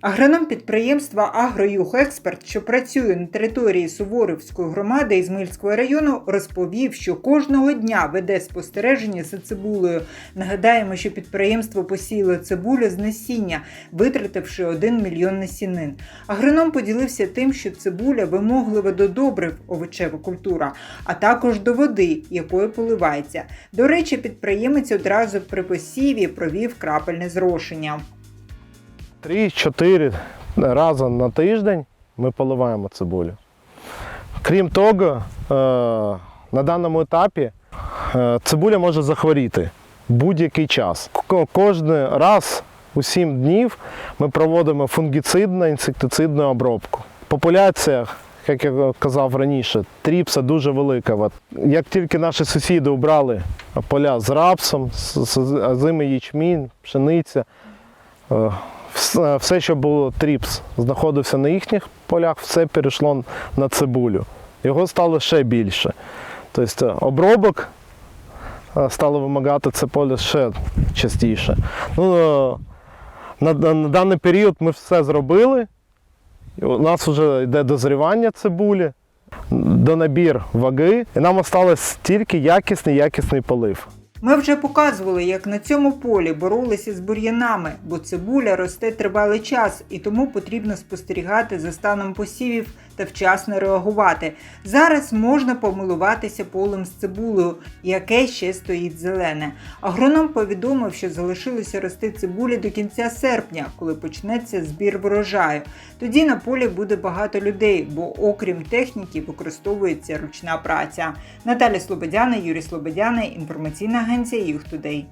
Агроном підприємства «Агроюгексперт», що працює на території Суворівської громади Ізмаїльського району, розповів, що кожного дня веде спостереження за цибулею. Нагадаємо, що підприємство посіяло цибулю з насіння, витративши 1 мільйон насінин. Агроном поділився тим, що цибуля вимоглива до добрив овочева культура, а також до води, якою поливається. До речі, підприємець одразу при посіві провів крапельне зрошення. Три-чотири рази на тиждень ми поливаємо цибулю. Крім того, е, на даному етапі е, цибуля може захворіти будь-який час. Кожен раз у 7 днів ми проводимо фунгіцидну інсектицидну обробку. Популяція, як я казав раніше, тріпса дуже велика. Як тільки наші сусіди убрали поля з рапсом, з, з ячмінь, пшениця, е, все, все, що було тріпс, знаходився на їхніх полях, все перейшло на цибулю. Його стало ще більше. Тобто е, обробок е, стало вимагати це поле ще частіше. Ну, е, на, на, на даний період ми все зробили. У нас вже йде дозрівання цибулі, донабір ваги, і нам осталось тільки якісний якісний полив. Ми вже показували, як на цьому полі боролися з бур'янами, бо цибуля росте тривалий час, і тому потрібно спостерігати за станом посівів та вчасно реагувати. Зараз можна помилуватися полем з цибулею, яке ще стоїть зелене. Агроном повідомив, що залишилося рости цибулі до кінця серпня, коли почнеться збір врожаю. Тоді на полі буде багато людей, бо окрім техніки використовується ручна праця. Наталя Слободяна, Юрій Слободяна, інформаційна And see youth today.